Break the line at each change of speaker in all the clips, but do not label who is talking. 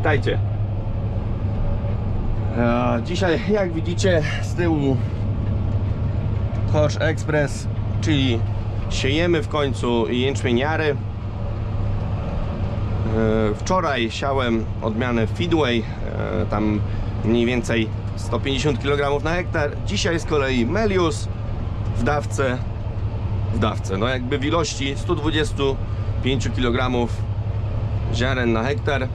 Witajcie. E, Dzisiaj, jak widzicie, z tyłu Kosz Express, czyli siejemy w końcu jęczmieniary. E, Wczoraj siałem odmianę Feedway, e, tam mniej więcej 150 kg na hektar. Dzisiaj z kolei Melius w dawce, w dawce, no jakby w ilości 125 kg ziaren na hektar.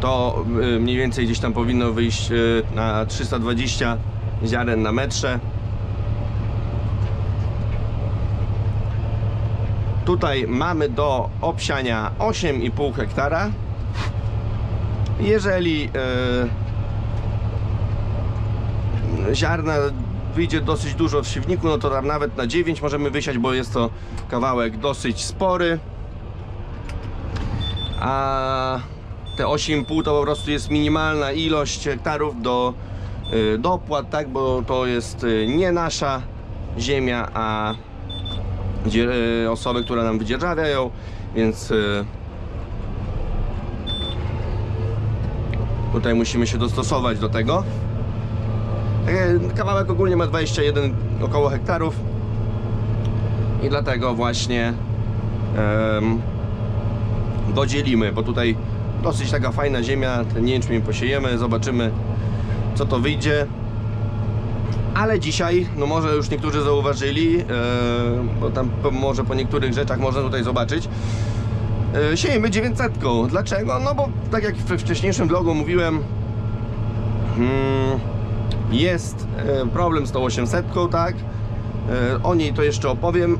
To y, mniej więcej gdzieś tam powinno wyjść y, na 320 ziaren na metrze. Tutaj mamy do obsiania 8,5 hektara. Jeżeli e, ziarna wyjdzie dosyć dużo w siewniku, no to tam nawet na 9 możemy wysiać, bo jest to kawałek dosyć spory. A te 8,5 to po prostu jest minimalna ilość hektarów do e, dopłat, tak, bo to jest e, nie nasza ziemia, a e, osoby, które nam wydzierżawiają, więc tutaj musimy się dostosować do tego. E, Kawałek ogólnie ma 21 około hektarów i dlatego właśnie dzielimy, bo tutaj dosyć taka fajna ziemia, ten jęczmień posiejemy, zobaczymy co to wyjdzie. Ale dzisiaj, no może już niektórzy zauważyli, e, bo tam po, może po niektórych rzeczach można tutaj zobaczyć, e, siejemy 900. Dlaczego? No bo tak jak we wcześniejszym vlogu mówiłem, mm, jest e, problem z tą 800, tak? O niej to jeszcze opowiem.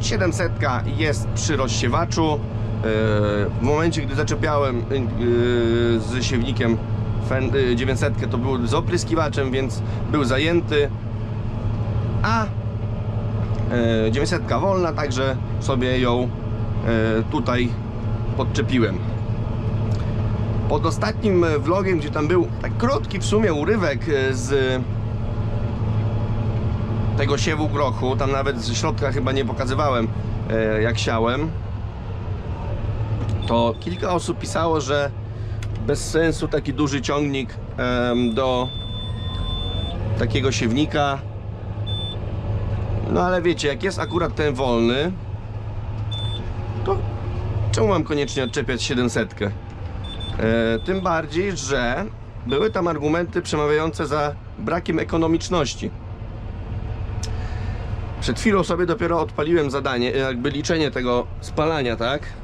700 jest przy rozsiewaczu. E, w momencie, gdy zaczepiałem e, z siewnikiem Fen- e, 900 to był z opryskiwaczem, więc był zajęty. A e, 900 wolna, także sobie ją e, tutaj podczepiłem. Pod ostatnim e, vlogiem, gdzie tam był tak krótki w sumie urywek e, z tego siewu grochu, tam nawet ze środka chyba nie pokazywałem e, jak siałem, to kilka osób pisało, że bez sensu taki duży ciągnik do takiego siewnika. No ale wiecie, jak jest akurat ten wolny, to czemu mam koniecznie odczepiać 700? E, tym bardziej, że były tam argumenty przemawiające za brakiem ekonomiczności. Przed chwilą sobie dopiero odpaliłem zadanie, jakby liczenie tego spalania, tak?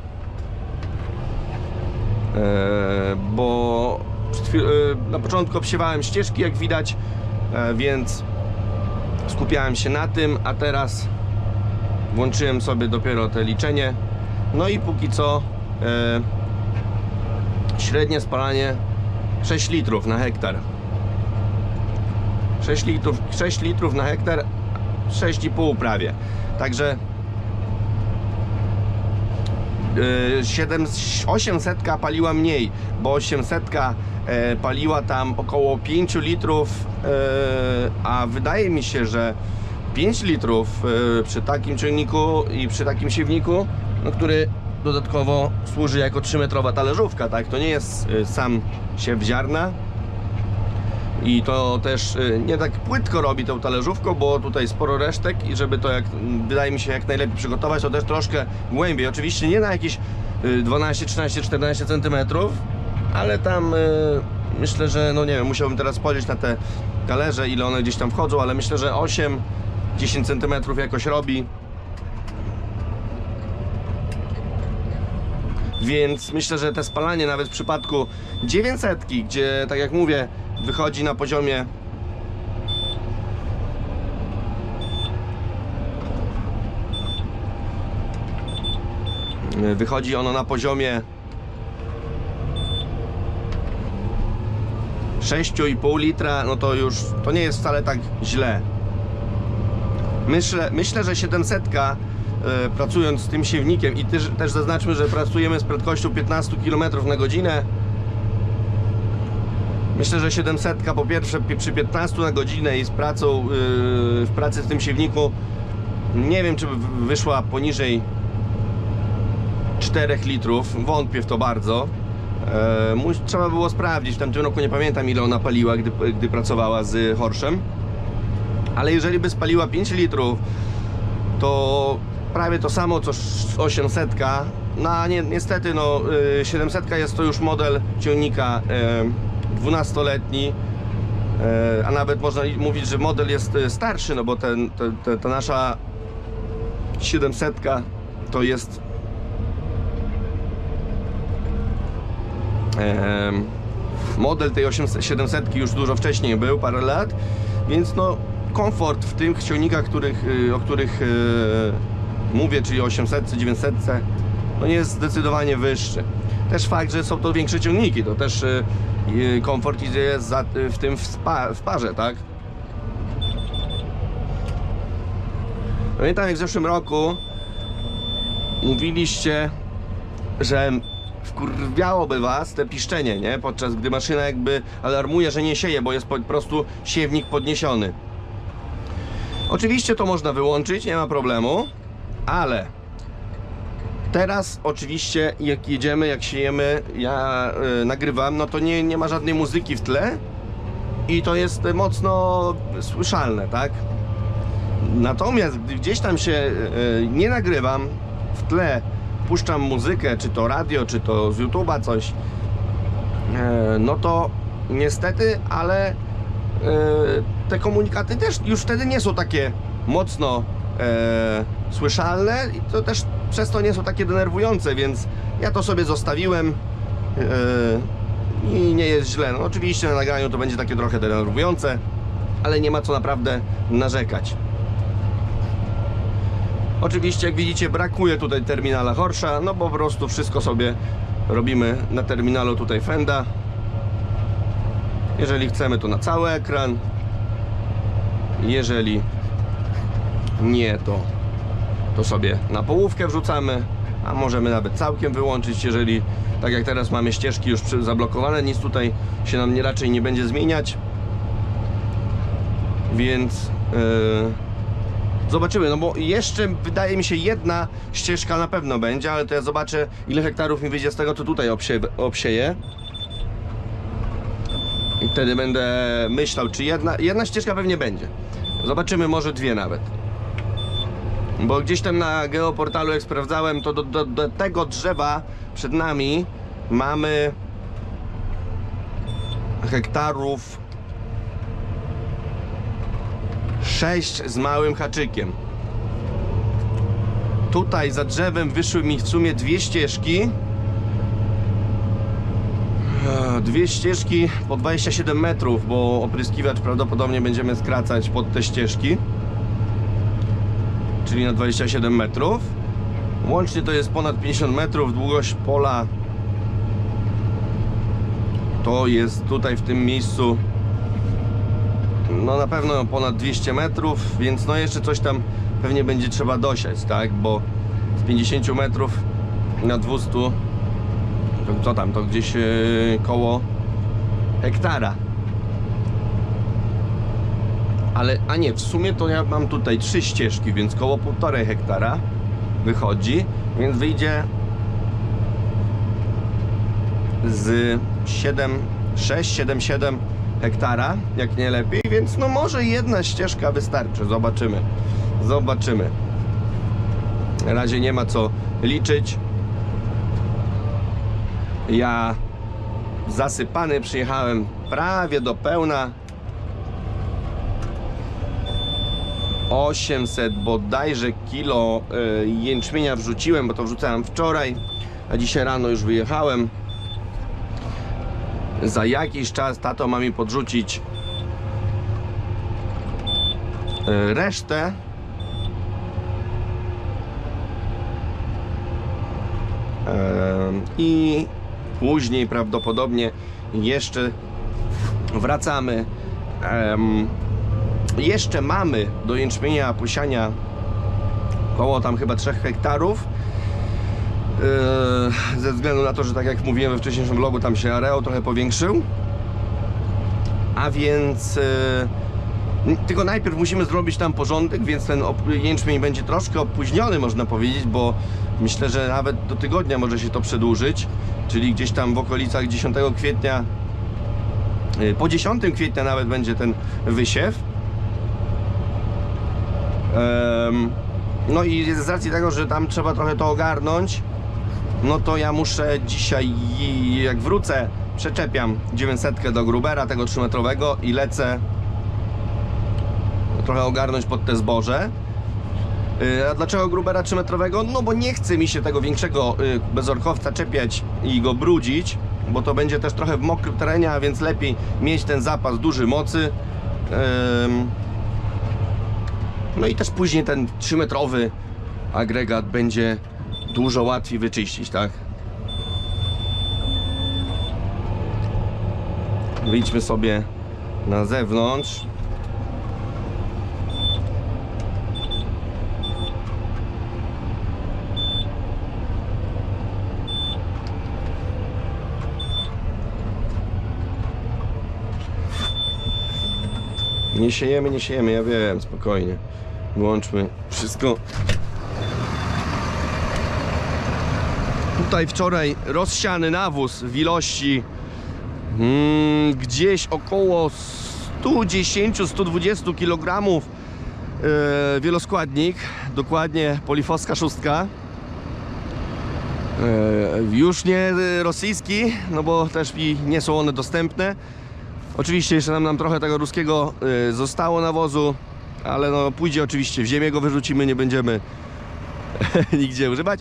E, bo e, na początku obsiewałem ścieżki, jak widać, e, więc skupiałem się na tym, a teraz włączyłem sobie dopiero te liczenie. No i póki co średnie spalanie 6 litrów na hektar. 6 litrów, 6 litrów na hektar, 6,5 prawie. Także 7, 800 paliła mniej, bo 800 e, paliła tam około 5 litrów, e, a wydaje mi się, że 5 litrów e, przy takim ciągniku i przy takim siewniku, no, który dodatkowo służy jako 3-metrowa talerzówka, tak? To nie jest e, sam siew ziarna, i to też y, nie tak płytko robi tą talerzówką, bo tutaj sporo resztek i żeby to jak wydaje mi się jak najlepiej przygotować, to też troszkę głębiej. Oczywiście nie na jakieś y, 12, 13, 14 cm, ale tam y, myślę, że no nie wiem, musiałbym teraz spojrzeć na te talerze, ile one gdzieś tam wchodzą, ale myślę, że 8 10 cm jakoś robi. Więc myślę, że te spalanie nawet w przypadku 900, gdzie tak jak mówię, wychodzi na poziomie wychodzi ono na poziomie 6,5 litra, no to już to nie jest wcale tak źle. Myślę, myślę że 700 e, pracując z tym siewnikiem i też, też zaznaczmy, że pracujemy z prędkością 15 km na godzinę. Myślę, że 700 po pierwsze pi- przy 15 na godzinę i z pracą yy, w pracy w tym siewniku nie wiem czy wyszła poniżej 4 litrów. Wątpię w to bardzo. E, trzeba było sprawdzić, w tamtym roku nie pamiętam ile ona paliła, gdy, gdy pracowała z Horszem. Ale jeżeli by spaliła 5 litrów, to prawie to samo co 800. No a nie, niestety no y, 700 jest to już model ciągnika y, 12-letni. y, A nawet można mówić, że model jest y, starszy, no bo ten, te, te, ta nasza 700 to jest model tej 800, 700 już dużo wcześniej był, parę lat, więc no komfort w tych ciągnikach, których, y, o których y, mówię, czyli 800, 900, no jest zdecydowanie wyższy. Też fakt, że są to większe ciągniki, to też y, komfort idzie za, w tym w, spa, w parze, tak? Pamiętam jak w zeszłym roku mówiliście, że wkurwiałoby was te piszczenie, nie? Podczas gdy maszyna jakby alarmuje, że nie sieje, bo jest po prostu siewnik podniesiony. Oczywiście to można wyłączyć, nie ma problemu, ale teraz oczywiście jak jedziemy, jak siejemy, ja y, nagrywam, no to nie, nie ma żadnej muzyki w tle i to jest mocno słyszalne, tak? Natomiast gdy gdzieś tam się y, nie nagrywam, w tle puszczam muzykę, czy to radio, czy to z YouTube'a coś, e, no to niestety, ale e, te komunikaty też już wtedy nie są takie mocno e, słyszalne i to też przez to nie są takie denerwujące, więc ja to sobie zostawiłem e, i nie jest źle. No, oczywiście na nagraniu to będzie takie trochę denerwujące, ale nie ma co naprawdę narzekać. Oczywiście, jak widzicie, brakuje tutaj terminala Horsza, no bo po prostu wszystko sobie robimy na terminalu tutaj Fenda. Jeżeli chcemy, to na cały ekran. Jeżeli nie, to, to sobie na połówkę wrzucamy, a możemy nawet całkiem wyłączyć, jeżeli tak jak teraz mamy ścieżki już zablokowane, nic tutaj się nam nie, raczej nie będzie zmieniać. Więc yy, Zobaczymy, no bo jeszcze wydaje mi się jedna ścieżka na pewno będzie, ale to ja zobaczę ile hektarów mi wyjdzie z tego, to tutaj obsie, obsieję. I wtedy będę myślał, czy jedna, jedna ścieżka pewnie będzie. Zobaczymy, może dwie nawet. Bo gdzieś tam na geoportalu jak sprawdzałem, to do, do, do tego drzewa przed nami mamy hektarów 6 z małym haczykiem. Tutaj za drzewem wyszły mi w sumie dwie ścieżki. E, Dwie ścieżki po 27 metrów, bo opryskiwacz prawdopodobnie będziemy skracać pod te ścieżki. Czyli na 27 metrów. Łącznie to jest ponad 50 metrów. Długość pola to jest tutaj w tym miejscu no na pewno ponad 200 metrów, więc no jeszcze coś tam pewnie będzie trzeba dosiać, tak? Bo z 50 metrów na 200 to co tam, to gdzieś e, koło hektara. Ale, a nie, w sumie to ja mam tutaj trzy ścieżki, więc koło półtorej hektara wychodzi, więc wyjdzie z 7, 6, 7, 7 hektara, jak nie lepiej, więc no może jedna ścieżka wystarczy, zobaczymy. Zobaczymy. Na razie nie ma co liczyć. Ja zasypany przyjechałem prawie do pełna. 800 bodajże kilo y, jęczmienia wrzuciłem, bo to wrzucałem wczoraj, a dzisiaj rano już wyjechałem. Za jakiś czas tato ma mi podrzucić y, resztę. Em, I później prawdopodobnie jeszcze wracamy. Jeszcze mamy do jęczmienia posiania około tam chyba 3 hektarów. Yy, ze względu na to, że tak jak mówiłem we wcześniejszym vlogu, tam się areał trochę powiększył. A więc yy, Tylko najpierw musimy zrobić tam porządek, więc ten jęczmień będzie troszkę opóźniony, można powiedzieć, bo myślę, że nawet do tygodnia może się to przedłużyć, czyli gdzieś tam w okolicach 10 kwietnia, y, po 10 kwietnia nawet będzie ten wysiew. No i z racji tego, że tam trzeba trochę to ogarnąć, no to ja muszę dzisiaj, jak wrócę, przeczepiam 900 do Grubera, tego 3-metrowego i lecę trochę ogarnąć pod te zboże. Yy, A dlaczego Grubera 3-metrowego? No bo nie chce mi się tego większego yy, bezorkowca czepiać i go brudzić, bo to będzie też trochę w mokrym terenie, a więc lepiej mieć ten zapas duży mocy. No i też później ten 3-metrowy agregat będzie dużo łatwiej wyczyścić, tak? Wyjdźmy sobie na zewnątrz. Nie siejemy, nie siejemy, ja wiem, spokojnie. Włączmy wszystko. Tutaj wczoraj rozsiany nawóz w ilości mm, gdzieś około 110-120 kg e, wieloskładnik, dokładnie polifoska szóstka. E, już nie rosyjski, no bo też mi nie są one dostępne. Oczywiście jeszcze nam, nam trochę tego ruskiego y, zostało nawozu, ale no pójdzie oczywiście w ziemię go wyrzucimy, nie będziemy nigdzie używać.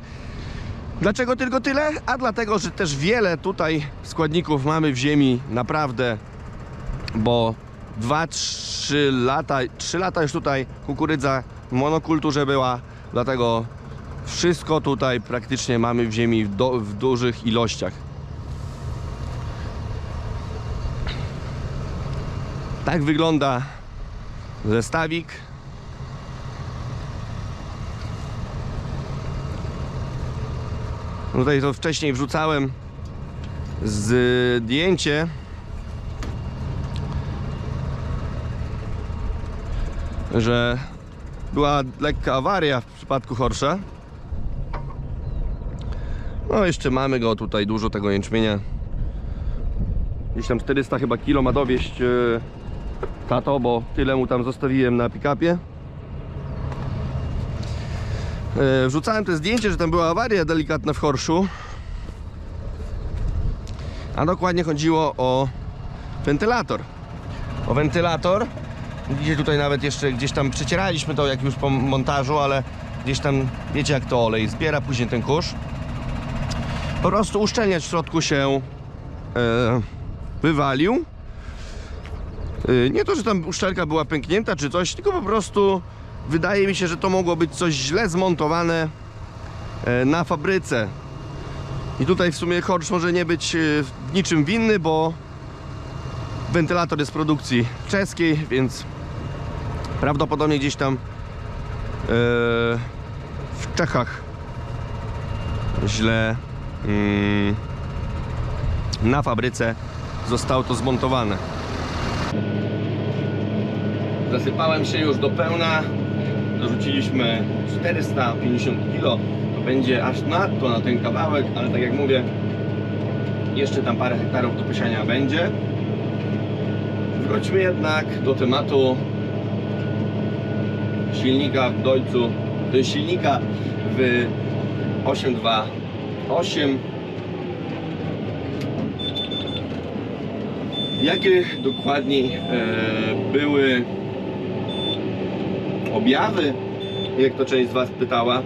Dlaczego tylko tyle? A dlatego, że też wiele tutaj składników mamy w ziemi naprawdę, bo 2-3 lata, 3 lata już tutaj kukurydza w monokulturze była, dlatego wszystko tutaj praktycznie mamy w ziemi w, do, w dużych ilościach. Tak wygląda zestawik. Tutaj to wcześniej wrzucałem zdjęcie. Że była lekka awaria w przypadku Horsza. No jeszcze mamy go tutaj dużo tego jęczmienia. Gdzieś tam 400 chyba kilo ma dowieść e, tato, bo tyle mu tam zostawiłem na pick-upie. E, Wrzucałem te zdjęcie, że tam była awaria delikatna w Horszu. A dokładnie chodziło o wentylator. O wentylator. Widzicie tutaj nawet jeszcze gdzieś tam przecieraliśmy to jak już po montażu, ale gdzieś tam wiecie jak to olej zbiera później ten kurz. Po prostu uszczelniać w środku się e, wywalił. Y, Nie to, że tam uszczelka była pęknięta czy coś, tylko po prostu wydaje mi się, że to mogło być coś źle zmontowane e, na fabryce. I tutaj w sumie Horsz może nie być y, niczym winny, bo wentylator jest produkcji czeskiej, więc prawdopodobnie gdzieś tam e, w Czechach źle mm, na fabryce zostało to zmontowane. Zasypałem się już do pełna. Dorzuciliśmy 450 kg. To będzie aż nadto na ten kawałek, ale tak jak mówię, jeszcze tam parę hektarów do posiania będzie. Wróćmy jednak do tematu silnika w Dojcu. Jest silnika w 828 Jakie dokładniej e, były objawy, jak to część z Was pytała?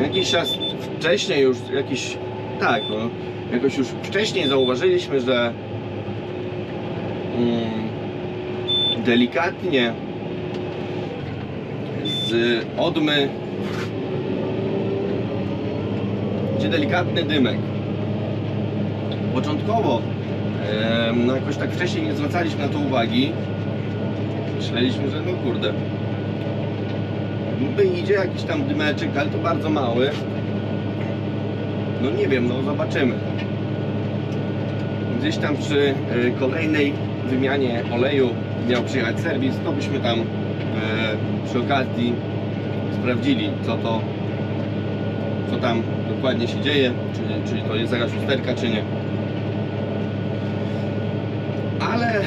Jakiś czas wcześniej już, jakiś, tak, no, jakoś już wcześniej zauważyliśmy, że mm, delikatnie z odmy idzie delikatny dymek. Początkowo No jakoś tak wcześniej nie zwracaliśmy na to uwagi. Myśleliśmy, że no kurde. Niby idzie jakiś tam dymeczek, ale to bardzo mały. No nie wiem, no zobaczymy. Gdzieś tam przy y, kolejnej wymianie oleju miał przyjechać serwis, to byśmy tam e, przy okazji sprawdzili, co to, co tam dokładnie się dzieje, czy, czy to jest jakaś usterka, czy nie. Ale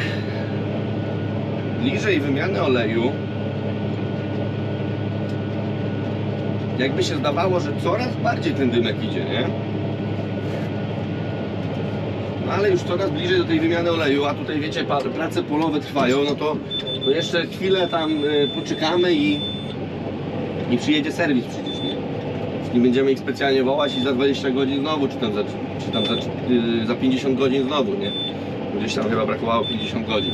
bliżej wymiany oleju jakby się zdawało, że coraz bardziej ten dymek idzie, nie? No ale już coraz bliżej do tej wymiany oleju, a tutaj wiecie, prace polowe trwają, no to, to jeszcze chwilę tam y, poczekamy i, i przyjedzie serwis przecież, nie? Nie będziemy ich specjalnie wołać i za 20 godzin znowu, czy tam za, czy tam za, y, za 50 godzin znowu, nie? Gdzieś tam chyba brakowało 50 godzin.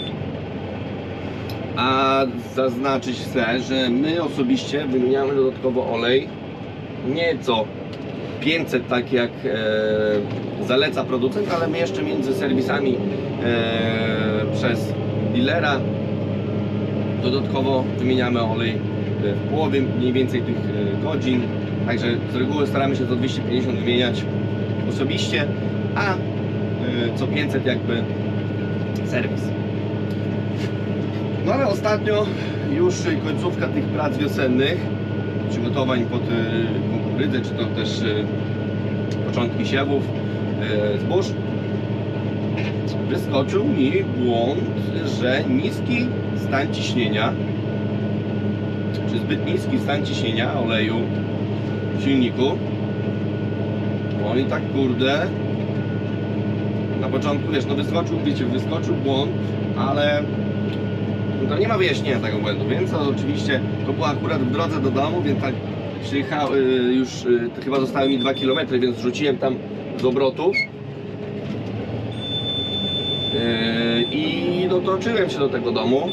A zaznaczyć chcę, że my osobiście wymieniamy dodatkowo olej nieco 500 tak jak e, zaleca producent, ale my jeszcze między serwisami e, przez dealera dodatkowo wymieniamy olej w połowie mniej więcej tych e, godzin. Także z reguły staramy się co 250 wymieniać osobiście, a e, co 500 jakby serwis. No ale ostatnio już końcówka tych prac wiosennych, przygotowań pod y, kukurydzę, czy to też y, początki siewów y, zbóż, wyskoczył mi błąd, że niski stan ciśnienia, czy zbyt niski stan ciśnienia oleju w silniku, on i tak kurde, na początku wiesz, no wyskoczył, wiecie, wyskoczył błąd, ale no nie ma wyjaśnienia tego błędu, więc oczywiście to było akurat w drodze do domu, więc tak przyjechał, y, już y, chyba zostały mi 2 km, więc rzuciłem tam z obrotów Yy, i dotoczyłem się do tego domu.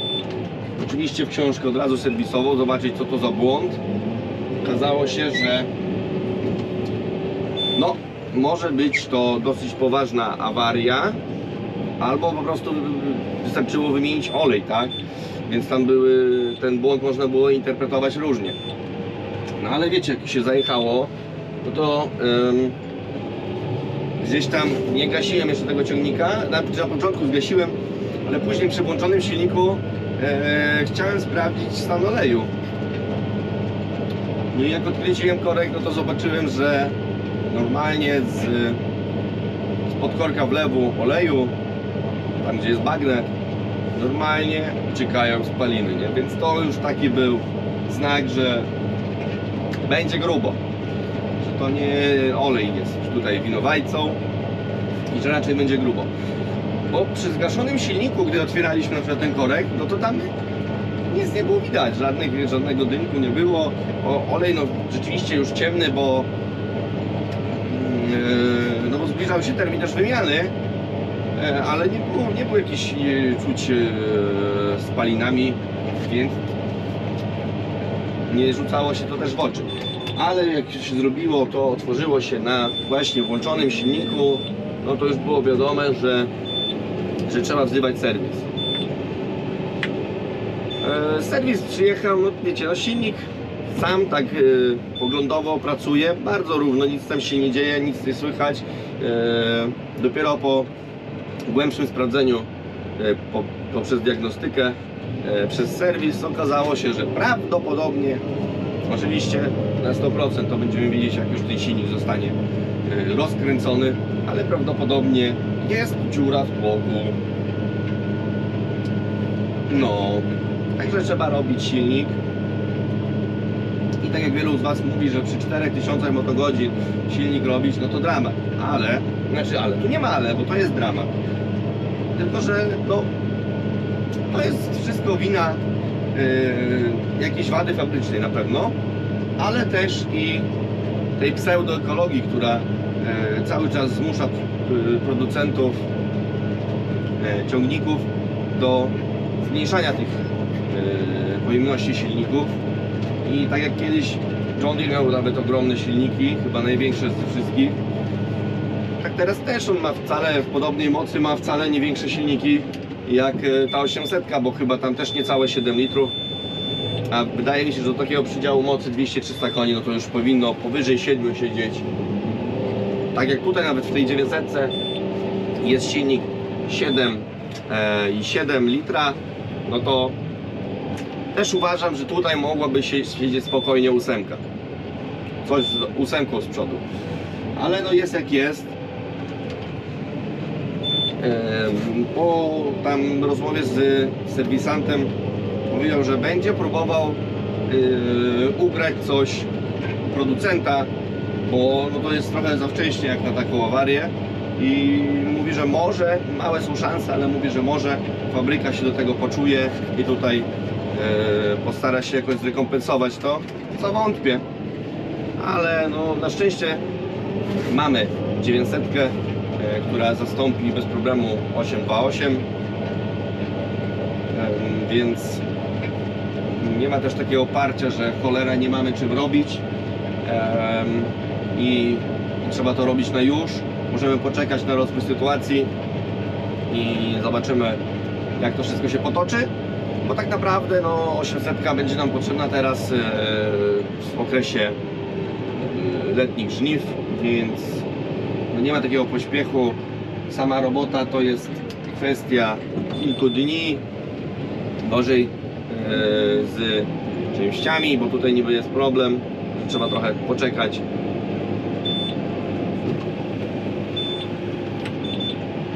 Oczywiście w książkę od razu serwisową, zobaczyć co to za błąd. Okazało się, że no, może być to dosyć poważna awaria, albo po prostu wystarczyło wymienić olej, tak? Więc tam były, ten błąd można było interpretować różnie. No ale wiecie, jak się zajechało, no to ym, gdzieś tam nie gasiłem jeszcze tego ciągnika, na, na początku zgasiłem, ale później przy włączonym silniku e, chciałem sprawdzić stan oleju. No i jak odkręciłem korek, no to zobaczyłem, że normalnie z, z podkorka wlewu oleju tam gdzie jest bagnet, normalnie uciekają spaliny, nie? Więc to już taki był znak, że będzie grubo. Że to nie olej jest tutaj winowajcą i że raczej będzie grubo. Bo przy zgaszonym silniku, gdy otwieraliśmy na przykład ten korek, no to tam nic nie było widać, żadnych, żadnego dymku nie było. O, olej no rzeczywiście już ciemny, bo yy, no bo zbliżał się termin też wymiany, ale nie było, nie było jakichś e, czuć e, spalinami, więc nie rzucało się to też w oczy. Ale jak się zrobiło, to otworzyło się na właśnie włączonym silniku, no to już było wiadome, że, że trzeba wzywać serwis. E, serwis przyjechał, no wiecie, no silnik sam tak e, poglądowo pracuje, bardzo równo, nic tam się nie dzieje, nic nie słychać. E, dopiero po głębszym sprawdzeniu e, po, poprzez diagnostykę e, przez serwis okazało się, że prawdopodobnie oczywiście na 100% to będziemy wiedzieć jak już ten silnik zostanie e, rozkręcony, ale prawdopodobnie jest dziura w tłoku. No, także trzeba robić silnik. Tak jak wielu z Was mówi, że przy 4000 motogodzin silnik robić, no to dramat. Ale, znaczy ale, tu nie ma ale, bo to jest dramat. Tylko, że no, to jest wszystko wina yy, jakiejś wady fabrycznej na pewno, ale też i tej pseudoekologii, która yy, cały czas zmusza yy, producentów yy, ciągników do zmniejszania tych yy, pojemności silników. I tak jak kiedyś John Deere miał nawet ogromne silniki, chyba największe z wszystkich, tak teraz też on ma wcale w podobnej mocy, ma wcale nie większe silniki jak e, ta 800, bo chyba tam też niecałe 7 litrów. A wydaje mi się, że do takiego przydziału mocy 200-300 koni, no to już powinno powyżej 7 siedzieć. Tak jak tutaj nawet w tej 900 jest silnik 7 e, i 7 litra, no to też uważam, że tutaj mogłaby się siedzieć spokojnie ósemka. Coś z ósemką z przodu. Ale no jest jak jest. Po tam rozmowie z serwisantem powiedział, że będzie próbował yy, ugrać coś producenta, bo no to jest trochę za wcześnie jak na taką awarię i mówi, że może, małe są szanse, ale mówi, że może fabryka się do tego poczuje i tutaj postara się jakoś zrekompensować to, co wątpię. Ale no na szczęście mamy 900, e, która zastąpi bez problemu 828 Em, więc nie ma też takiego oparcia, że cholera nie mamy czym robić i trzeba to robić na już. Możemy poczekać na rozwój sytuacji i zobaczymy jak to wszystko się potoczy. Bo tak naprawdę no, 800 będzie nam potrzebna teraz e, w okresie e, letnich żniw, więc no nie ma takiego pośpiechu. Sama robota to jest kwestia kilku dni, gorzej e, z częściami, bo tutaj niby jest problem, trzeba trochę poczekać.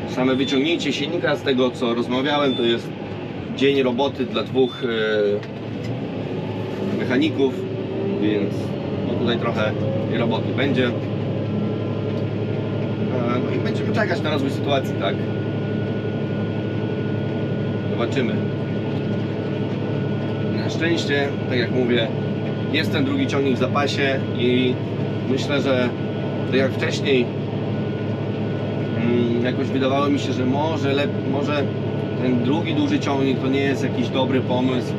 Same wyciągnięcie silnika z tego co rozmawiałem to jest dzień roboty dla dwóch e, mechaników, więc no tutaj trochę roboty będzie. E, No i będziemy czekać na rozwój sytuacji, tak? Zobaczymy. Na szczęście, tak jak mówię, jest ten drugi ciągnik w zapasie i myślę, że tak jak wcześniej mm, jakoś wydawało mi się, że może, może ten drugi duży ciągnik to nie jest jakiś dobry pomysł,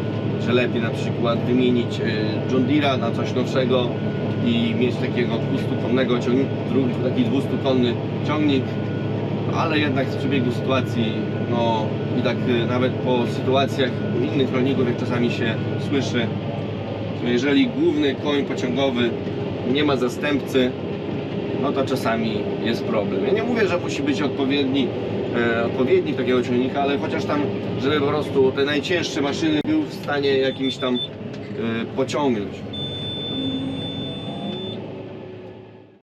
że lepiej na przykład wymienić y, John Deere'a na coś nowszego i mieć takiego 200-konnego ciągnika, drugi taki 200-konny ciągnik, ale jednak z przebiegu sytuacji, no i tak y, nawet po sytuacjach innych rolników, jak czasami się słyszy, jeżeli główny koń pociągowy nie ma zastępcy, no to czasami jest problem. Ja nie mówię, że musi być odpowiedni, e, odpowiednik takiego ciągnika, ale chociaż tam, żeby po prostu te najcięższe maszyny był w stanie jakimś tam e, pociągnąć.